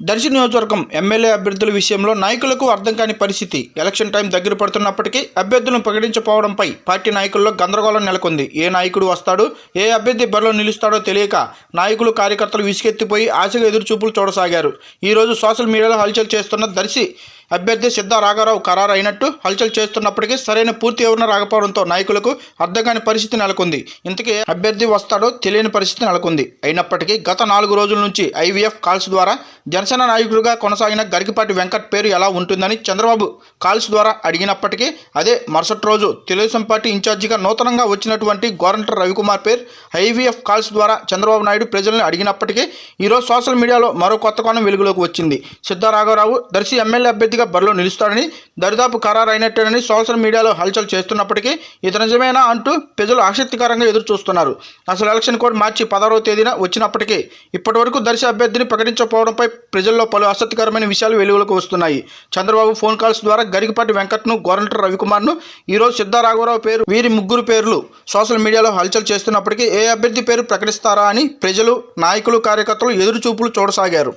దర్శి నియోజకవర్గం ఎమ్మెల్యే అభ్యర్థుల విషయంలో నాయకులకు అర్థం కాని పరిస్థితి. ఎలక్షన్ టైం దగ్గర పడుతున్నప్పటికీ అభ్యర్థులను ప్రకటించకపోవడంపై పార్టీ నాయకుల్లో గందరగోళం నెలకొంది. ఏ నాయకుడు వస్తాడు ఏ అభ్యర్థి బరిలో నిలుస్తాడో తెలియక నాయకులు కార్యకర్తలు విసుగెత్తిపోయి ఆశగా ఎదురుచూపులు చూడసాగారు. ఈరోజు సోషల్ మీడియాలో హల్చల్ చేస్తున్న దర్శి అభ్యర్థి సిద్ధ రాఘారావు ఖరారు అయినట్టు హల్చల్ చేస్తున్నప్పటికీ సరైన పూర్తి వివరణ రాకపోవడంతో నాయకులకు అర్థం కాని పరిస్థితి నెలకొంది. ఇంతకీ అభ్యర్థి వస్తాడో తెలియని పరిస్థితి నెలకొంది. అయినప్పటికీ గత నాలుగు రోజుల నుంచి ఐవీఎఫ్ కాల్స్ ద్వారా జనసేన నాయకుడిగా కొనసాగిన గరికిపాటి వెంకట్ పేరు ఎలా ఉంటుందని చంద్రబాబు కాల్స్ ద్వారా అడిగినప్పటికీ అదే మరుసటి రోజు తెలుగుదేశం పార్టీ ఇన్ఛార్జిగా నూతనంగా వచ్చినటువంటి గవర్నర్ రవికుమార్ పేరు ఐవీఎఫ్ కాల్స్ ద్వారా చంద్రబాబు నాయుడు ప్రజలను అడిగినప్పటికీ ఈరోజు సోషల్ మీడియాలో మరో కొత్త కోణం వెలుగులోకి వచ్చింది. సిద్ధరాఘవరావు దర్శి ఎమ్మెల్యే అభ్యర్థిగా బరిలో నిలుస్తాడని దరిదాపు ఖరారైనట్టేనని సోషల్ మీడియాలో హల్చల్ చేస్తున్నప్పటికీ ఇది నిజమేనా అంటూ ప్రజలు ఆసక్తికరంగా ఎదురు చూస్తున్నారు అసలు ఎలక్షన్ కోడ్ మార్చి పదహారవ తేదీన వచ్చినప్పటికీ ఇప్పటివరకు దర్శి అభ్యర్థిని ప్రకటించకపోవడంపై ప్రజల్లో పలు ఆసక్తికరమైన విషయాలు వెలుగులోకి వస్తున్నాయి. చంద్రబాబు ఫోన్ కాల్స్ ద్వారా గరికపాటి వెంకట్ను గోరంటర్ రవికుమార్ను ఈరోజు సిద్ధారాఘవరావు పేరు వీరి ముగ్గురు పేర్లు సోషల్ మీడియాలో హల్చల్ చేస్తున్నప్పటికీ ఏ అభ్యర్థి పేరు ప్రకటిస్తారా అని ప్రజలు నాయకులు కార్యకర్తలు ఎదురుచూపులు చూడసాగారు.